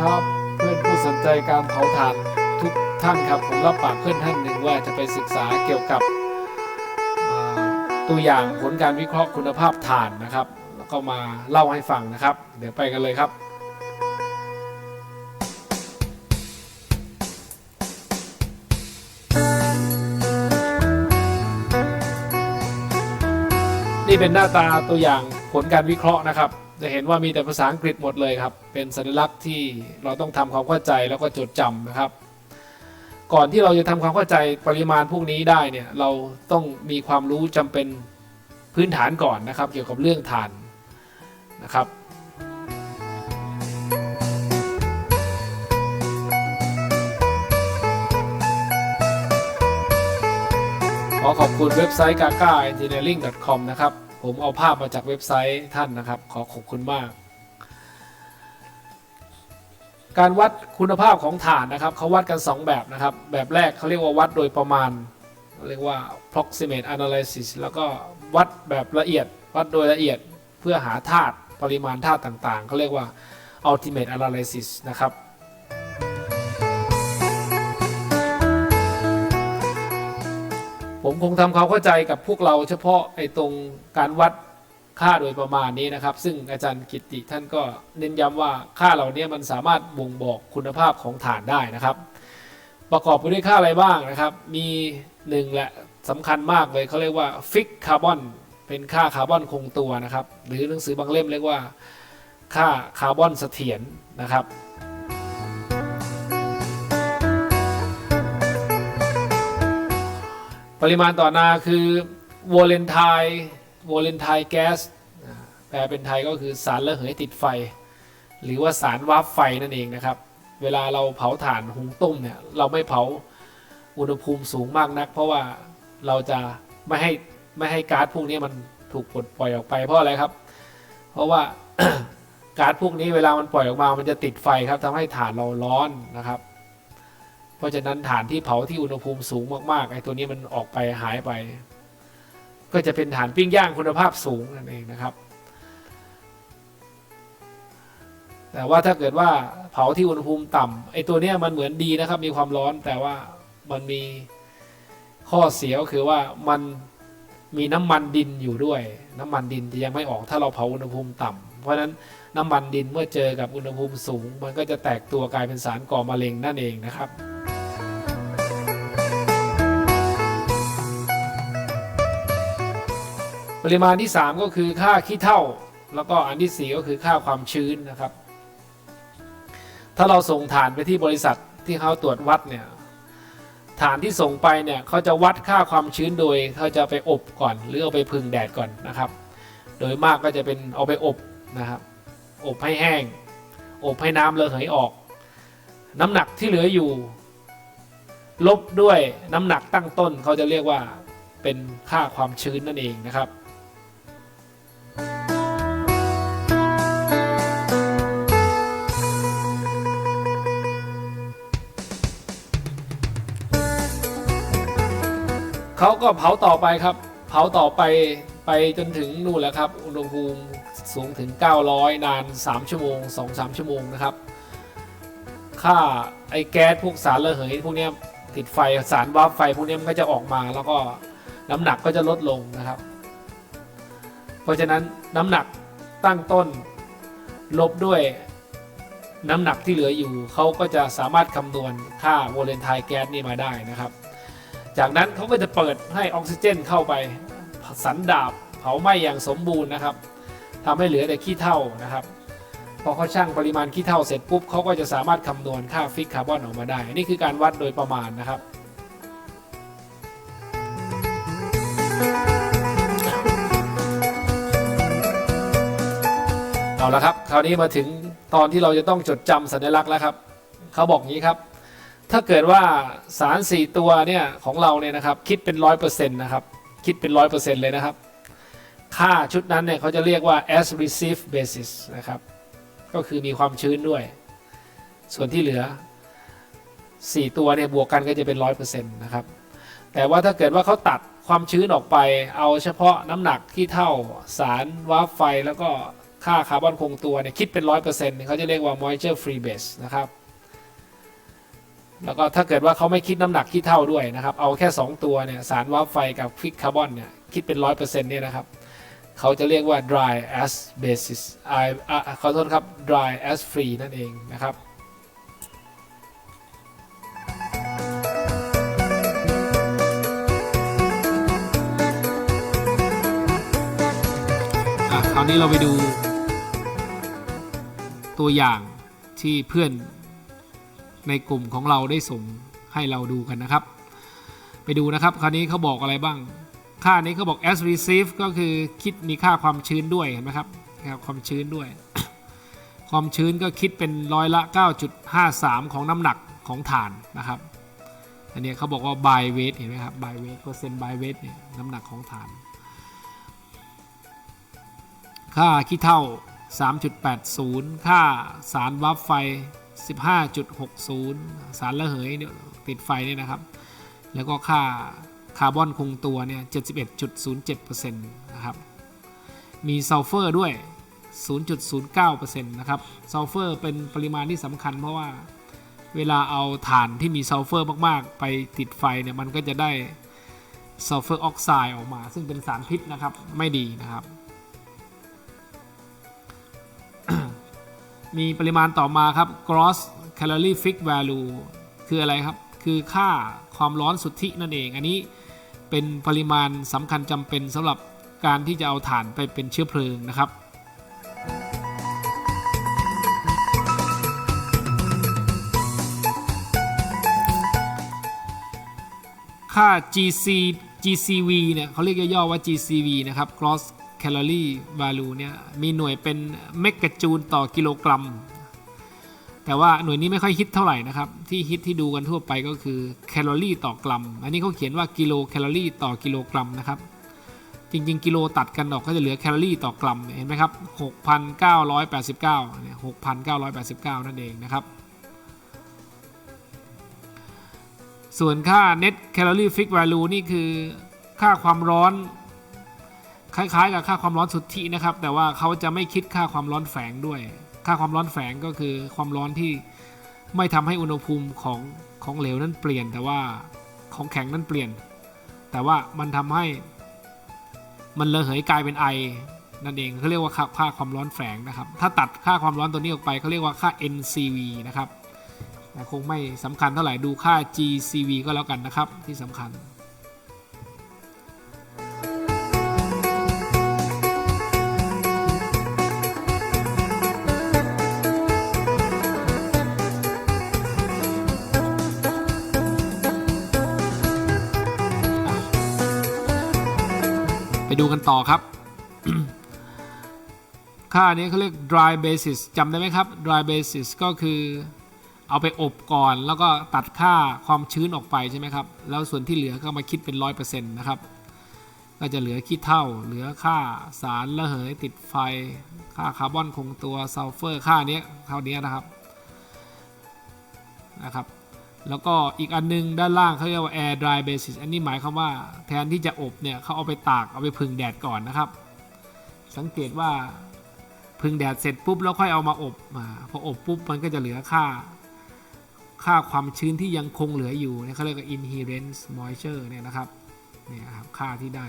ครับ เพื่อนผู้สนใจการเผาถ่านทุกท่านครับผมรับปากเพื่อนท่านหนึ่งว่าจะไปศึกษาเกี่ยวกับตัวอย่างผลการวิเคราะห์คุณภาพถ่านนะครับ แล้วก็มาเล่าให้ฟังนะครับ เดี๋ยวไปกันเลยครับนี่เป็นหน้าตาตัวอย่างผลการวิเคราะห์นะครับ จะเห็นว่ามีแต่ภาษาอังกฤษหมดเลยครับ เป็นสัญลักษณ์ที่เราต้องทำความเข้าใจแล้วก็จดจำนะครับ ก่อนที่เราจะทำความเข้าใจปริมาณพวกนี้ได้เนี่ยเราต้องมีความรู้จำเป็นพื้นฐานก่อนนะครับ เกี่ยวกับเรื่องฐานนะครับขอขอบคุณเว็บไซต์ gaga engineering com นะครับ ผมเอาภาพมาจากเว็บไซต์ท่านนะครับ ขอขอบคุณมาก การวัดคุณภาพของฐานนะครับเขาวัดกัน 2 แบบนะครับ แบบแรกเขาเรียกว่าวัดโดยประมาณ เรียกว่า approximate analysis แล้วก็วัดแบบละเอียด วัดโดยละเอียดเพื่อหาธาตุปริมาณธาตุต่างๆเขาเรียกว่า ultimate analysis นะครับ ผมคงทำความเข้าใจกับพวกเราเฉพาะไอ้ตรงการวัดค่าโดยประมาณนี้นะครับ ซึ่งอาจารย์กิติท่านก็เน้นย้ำว่าค่าเหล่านี้มันสามารถบ่งบอกคุณภาพของฐานได้นะครับ ประกอบไปด้วยค่าอะไรบ้างนะครับ มีหนึ่งแหละสำคัญมากเลยเขาเรียกว่าฟิกคาร์บอนเป็นค่าคาร์บอนคงตัวนะครับ หรือหนังสือบางเล่มเรียกว่าค่าคาร์บอนเสถียรนะครับ ปริมาณต่อนาคือวอลเลนไทน์วอลเลนไทน์แก๊สแปลเป็นไทยก็คือสารระเหยติดไฟ หรือว่าสารวาร์ปไฟนั่นเองนะครับ เวลาเราเผาถ่านหุงต้มเนี่ยเราไม่เผาอุณหภูมิสูงมากนัก เพราะว่าเราจะไม่ให้ไม่ให้ก๊าซพวกนี้มันถูกปลดปล่อยออกไปเพราะอะไรครับ เพราะว่าก๊าซพวกนี้เวลามันปล่อยออกมา มันจะติดไฟครับทำให้ถ่านเราร้อนนะครับ เพราะฉะนั้นฐานที่เผาที่อุณหภูมิสูงมากๆไอ้ตัวนี้มันออกไปหายไป ก็จะเป็นฐานปิ้งย่างคุณภาพสูงนั่นเองนะครับ แต่ว่าถ้าเกิดว่าเผาที่อุณหภูมิต่ำไอ้ตัวนี้มันเหมือนดีนะครับ มีความร้อนแต่ว่ามันมีข้อเสียก็คือว่ามันมีน้ำมันดินอยู่ด้วย น้ำมันดินจะยังไม่ออกถ้าเราเผาอุณหภูมิต่ำเพราะฉะนั้นน้ำมันดินเมื่อเจอกับอุณหภูมิสูง มันก็จะแตกตัวกลายเป็นสารก่อมะเร็งนั่นเองนะครับ ปริมาณที่ 3 ก็คือค่าขี้เถ้าแล้วก็อันที่ 4 ก็คือค่าความชื้นนะครับ ถ้าเราส่งฐานไปที่บริษัทที่เขาตรวจวัดเนี่ยฐานที่ส่งไปเนี่ยเขาจะวัดค่าความชื้นโดยเขาจะไปอบก่อนหรือเอาไปพึ่งแดดก่อนนะครับ โดยมากก็จะเป็นเอาไปอบนะครับ อบให้แห้ง อบให้น้ำระเหยออก น้ำหนักที่เหลืออยู่ ลบด้วยน้ำหนักตั้งต้นเขาจะเรียกว่าเป็นค่าความชื้นนั่นเองนะครับ ก็เผาต่อไปครับ เผาต่อไปไปจนถึงนู่นแหละครับ อุณหภูมิสูงถึง 900 นาน 3 ชั่วโมง 2-3 ชั่วโมงนะครับ ค่าไอ้แก๊สพวกสารระเหยพวกนี้ติดไฟสารวาร์ปไฟพวกนี้มันก็จะออกมาแล้วก็น้ำหนักก็จะลดลงนะครับ เพราะฉะนั้นน้ำหนักตั้งต้นลบด้วยน้ำหนักที่เหลืออยู่ เขาก็จะสามารถคำนวณค่าโวลเลนไทน์แก๊สนี่มาได้นะครับ จากนั้นเขาก็จะเปิดให้ออกซิเจนเข้าไปสันดาบเผาไหม้อย่างสมบูรณ์นะครับทำให้เหลือแต่ขี้เถ้านะครับ พอเขาชั่งปริมาณขี้เถ้าเสร็จปุ๊บเขาก็จะสามารถคำนวณค่าฟิกคาร์บอนออกมาได้ นี่คือการวัดโดยประมาณนะครับเอาละครับ คราวนี้มาถึงตอนที่เราจะต้องจดจำสัญลักษณ์แล้วครับ เขาบอกงี้ครับ ถ้าเกิดว่าสาร 4 ตัวเนี่ยของเราเนี่ยนะครับคิดเป็นร้อยเปอร์เซ็นต์นะครับคิดเป็นร้อยเปอร์เซ็นต์เลยนะครับ ค่าชุดนั้นเนี่ยเขาจะเรียกว่า as received basis นะครับก็คือมีความชื้นด้วย ส่วนที่เหลือ 4 ตัวเนี่ยบวกกันก็จะเป็นร้อยเปอร์เซ็นต์นะครับแต่ว่าถ้าเกิดว่าเขาตัดความชื้นออกไป เอาเฉพาะน้ำหนักที่เท่าสารวาร์ปไฟแล้วก็ค่าคาร์บอนคงตัวเนี่ยคิดเป็น 100%เขาจะเรียกว่า moisture free base นะครับ แล้วก็ถ้าเกิดว่าเขาไม่คิดน้ำหนักที่เท่าด้วยนะครับ เอาแค่ 2 ตัวเนี่ยสารวาร์ปไฟกับฟิกคาร์บอนเนี่ยคิดเป็น 100%เนี่ยนะครับเขาจะเรียกว่า dry as basis อ่าอ่าขอโทษครับ dry as free นั่นเองนะครับอะคราวนี้เราไปดูตัวอย่างที่เพื่อน ในกลุ่มของเราได้ส่งให้เราดูกันนะครับ ไปดูนะครับ คราวนี้เขาบอกอะไรบ้าง ค่านี้เขาบอก as receive ก็คือคิดมีค่าความชื้นด้วยเห็นไหมครับนะครับความชื้นด้วย ความชื้นก็คิดเป็นร้อยละ 9.53 ของน้ำหนักของฐานนะครับ อันนี้เขาบอกว่า by weight เห็นไหมครับ by weight เปอร์เซ็นต์ by weight เนี่ยน้ำหนักของฐาน ค่าขี้เท่า 3.80 ค่าสารวับไฟ 15.60 สารระเหยติดไฟเนี่ยนะครับ แล้วก็ค่าคาร์บอนคงตัวเนี่ย 71.07%นะครับ มีซัลเฟอร์ด้วย 0.09%นะครับ ซัลเฟอร์เป็นปริมาณที่สำคัญเพราะว่าเวลาเอาถ่านที่มีซัลเฟอร์มาก ๆ ไปติดไฟเนี่ย มันก็จะได้ซัลเฟอร์ออกไซด์ออกมา ซึ่งเป็นสารพิษนะครับ ไม่ดีนะครับ มีปริมาณต่อมาครับ gross calorific value คืออะไรครับ คือค่าความร้อนสุทธินั่นเอง อันนี้เป็นปริมาณสำคัญจำเป็นสำหรับการที่จะเอาถ่านไปเป็นเชื้อเพลิงนะครับ ค่า GC GCV เนี่ยเขาเรียกย่อๆว่า GCV นะครับ gross calorie value เนี่ยมีหน่วยเป็นเมกะจูลต่อกิโลกรัม แต่ว่าหน่วยนี้ไม่ค่อยฮิตเท่าไหร่นะครับ ที่ฮิตที่ดูกันทั่วไปก็คือแคลอรี่ต่อกรัม อันนี้เขาเขียนว่ากิโลแคลอรี่ต่อกิโลกรัมนะครับ จริงๆ กิโลตัดกันออกก็จะเหลือแคลอรี่ต่อกรัม เห็นไหมครับ 6,989เนี่ย6,989 นั่นเองนะครับส่วนค่า net calorific value นี่คือค่าความร้อน คล้ายๆ กับค่าความร้อนสุทธินะครับ แต่ว่าเขาจะไม่คิดค่าความร้อนแฝงด้วย ค่าความร้อนแฝงก็คือความร้อนที่ไม่ทำให้อุณหภูมิของของเหลวนั้นเปลี่ยน แต่ว่าของแข็งนั้นเปลี่ยน แต่ว่ามันทำให้ มันระเหยกลายเป็นไอนั่นเองเขาเรียกว่าค่าค่าความร้อนแฝงนะครับ ถ้าตัดค่าความร้อนตัวนี้ออกไปเขาเรียกว่าค่า NCV นะครับแต่คงไม่สำคัญเท่าไหร่ดูค่า GCV ก็แล้วกันนะครับที่สำคัญ ดูกันต่อครับ ค่านี้เขาเรียก dry basis จำได้ไหมครับ dry basis ก็คือเอาไปอบก่อน แล้วก็ตัดค่าความชื้นออกไปใช่ไหมครับ แล้วส่วนที่เหลือก็มาคิดเป็น 100%นะครับ ก็จะเหลือขี้เท่า เหลือค่าสารระเหยติดไฟ ค่าคาร์บอนคงตัวซัลเฟอร์ ค่านี้เท่านี้นะครับนะครับ แล้วก็อีกอันนึงด้านล่างเขาเรียกว่า air dry basis อันนี้หมายความว่าแทนที่จะอบเนี่ยเขาเอาไปตากเอาไปพึ่งแดดก่อนนะครับ สังเกตว่าพึ่งแดดเสร็จปุ๊บแล้วค่อยเอามาอบมาพออบปุ๊บมันก็จะเหลือค่า ค่าความชื้นที่ยังคงเหลืออยู่เขาเรียกว่า inherent moisture เนี่ยนะครับเนี่ยครับค่าที่ได้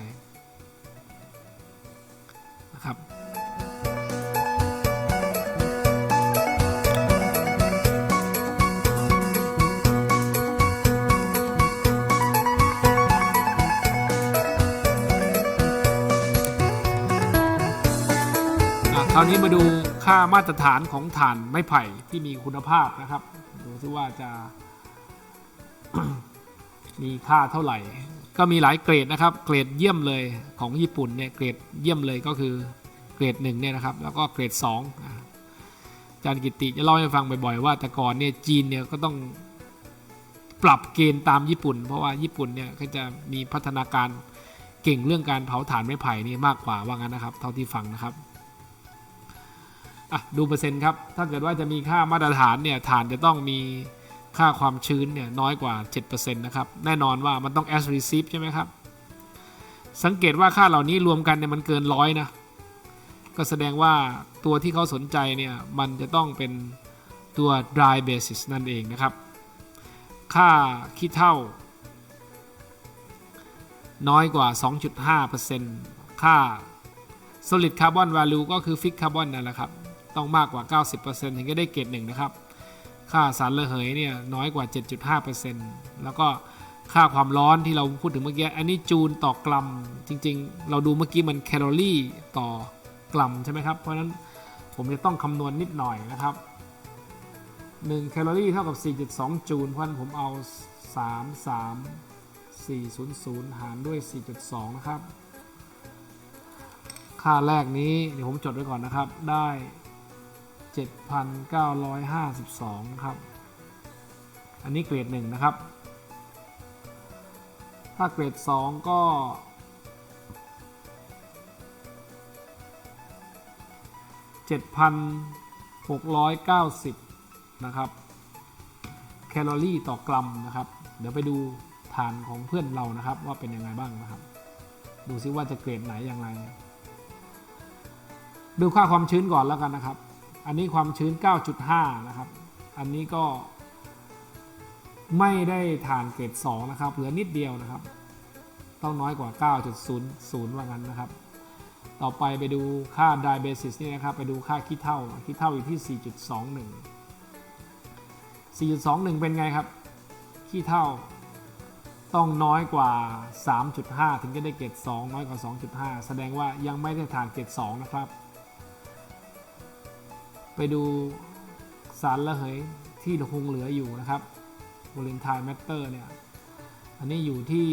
นะครับ ราวนี้มาดูค่ามาตรฐานของถ่านไม้ไผ่ที่มีคุณภาพนะครับ ดูซิว่าจะ มีค่าเท่าไหร่ ก็มีหลายเกรดนะครับ เกรดเยี่ยมเลยของญี่ปุ่นเนี่ยเกรดเยี่ยมเลยก็คือเกรดหนึ่งเนี่ยนะครับ แล้วก็เกรดสองอะอาจารย์กิติจะเล่าให้ฟังบ่อยๆว่าแต่ก่อนเนี่ยจีนเนี่ยก็ต้องปรับเกณฑ์ตามญี่ปุ่น เพราะว่าญี่ปุ่นเนี่ยก็จะมีพัฒนาการเก่งเรื่องการเผาถ่านไม้ไผ่นี่มากกว่าว่างั้นนะครับ เท่าที่ฟังนะครับ อะดูเปอร์เซ็นต์ครับ ถ้าเกิดว่าจะมีค่ามาตรฐานเนี่ยฐานจะต้องมีค่าความชื้นเนี่ยน้อยกว่า 7%นะครับ แน่นอนว่ามันต้อง as receive ใช่ไหมครับ สังเกตว่าค่าเหล่านี้รวมกันเนี่ยมันเกินร้อยนะ ก็แสดงว่าตัวที่เขาสนใจเนี่ยมันจะต้องเป็นตัว dry basis นั่นเองนะครับ ค่าขี้เท่า น้อยกว่า 2.5%ค่า solid carbon value ก็คือ fixed carbon นั่นแหละครับ ต้องมากกว่า 90%ถึงจะได้เกรดหนึ่งนะครับ ค่าสารระเหยเนี่ยน้อยกว่า 7.5%แล้วก็ค่าความร้อนที่เราพูดถึงเมื่อกี้ อันนี้จูลต่อกรัม จริง ๆ เราดูเมื่อกี้มันแคลอรี่ต่อกรัมใช่ไหมครับ เพราะฉะนั้นผมจะต้องคำนวณนิดหน่อยนะครับ 1 แคลอรี่เท่ากับ 4.2 จูล เพราะฉะนั้นผมเอา 3 3 400 หารด้วย 4.2 นะครับ ค่าแรกนี้ เดี๋ยวผมจดไว้ก่อนนะครับ ได้ 7,952นะครับ อันนี้เกรด 1 นะครับ ถ้าเกรด 2 ก็ 7,690 นะครับ แคลอรี่ต่อกรัมนะครับ เดี๋ยวไปดูฐานของเพื่อนเรานะครับ ว่าเป็นยังไงบ้างนะครับ ดูซิว่าจะเกรดไหนอย่างไร ดูค่าความชื้นก่อนแล้วกันนะครับ อันนี้ความชื้น 9.5 นะครับ อันนี้ก็ไม่ได้ฐานเกรด2นะครับ เหลือนิดเดียวนะครับ ต้องน้อยกว่า 9.00 ว่างั้นนะครับ ต่อไปไปดูค่า dry basis นี่นะครับ ไปดูค่าขี้เท่าขี้เท่าอยู่ที่ 4.21 4.21 เป็นไงครับ ขี้เท่าต้องน้อยกว่า 3.5 ถึงจะได้เกรด2 น้อยกว่า 2.5 แสดงว่ายังไม่ได้ฐานเกรด2นะครับ ไปดูสารระเหยที่คงเหลืออยู่นะครับวอเลนไทน์แมตเตอร์เนี่ย อันนี้อยู่ที่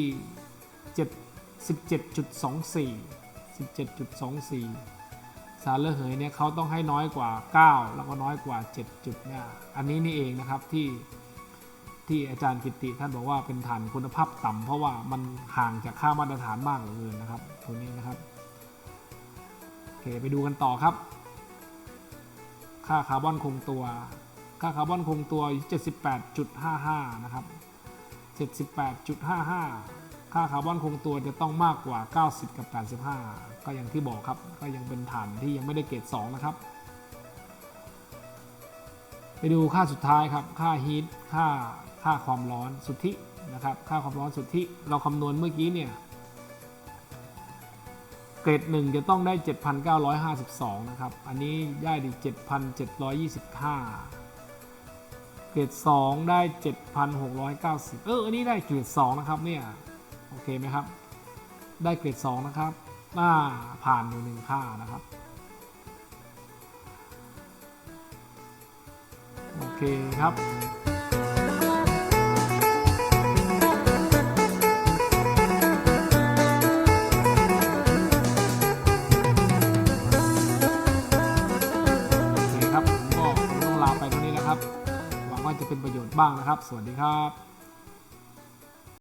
7 17.24 17.24 สารระเหยเนี่ยเขาต้องให้น้อยกว่า 9 แล้วก็น้อยกว่า 7 จุดเนี่ย อันนี้นี่เองนะครับที่ที่อาจารย์กิติท่านบอกว่าเป็นฐานคุณภาพต่ำเพราะว่ามันห่างจากค่ามาตรฐานมากเหลือเกินนะครับตัวนี้นะครับโอเคไปดูกันต่อครับ ค่าคาร์บอนคงตัว ค่าคาร์บอนคงตัวอยู่ 78.55 นะครับ 78.55 ค่าคาร์บอนคงตัวจะต้องมากกว่า 90 กับ 85 ก็อย่างที่บอกครับ ก็ยังเป็นฐานที่ยังไม่ได้เกรด2 นะครับ ไปดูค่าสุดท้ายครับ ค่าฮีท ค่า ค่าความร้อนสุทธินะครับ ค่าความร้อนสุทธิ เราคำนวณเมื่อกี้เนี่ย เกรดหนึ่งจะต้องได้ 7,952 นะครับ อันนี้ได้ดี7,725 เกรด 2 ได้ 7,690 เออ อันนี้ได้เกรด 2 นะครับเนี่ย โอเคไหมครับ ได้เกรด 2 นะครับน่าผ่านอยู่หนึ่งค่านะครับ โอเคครับ เป็นประโยชน์บ้างนะครับ สวัสดีครับ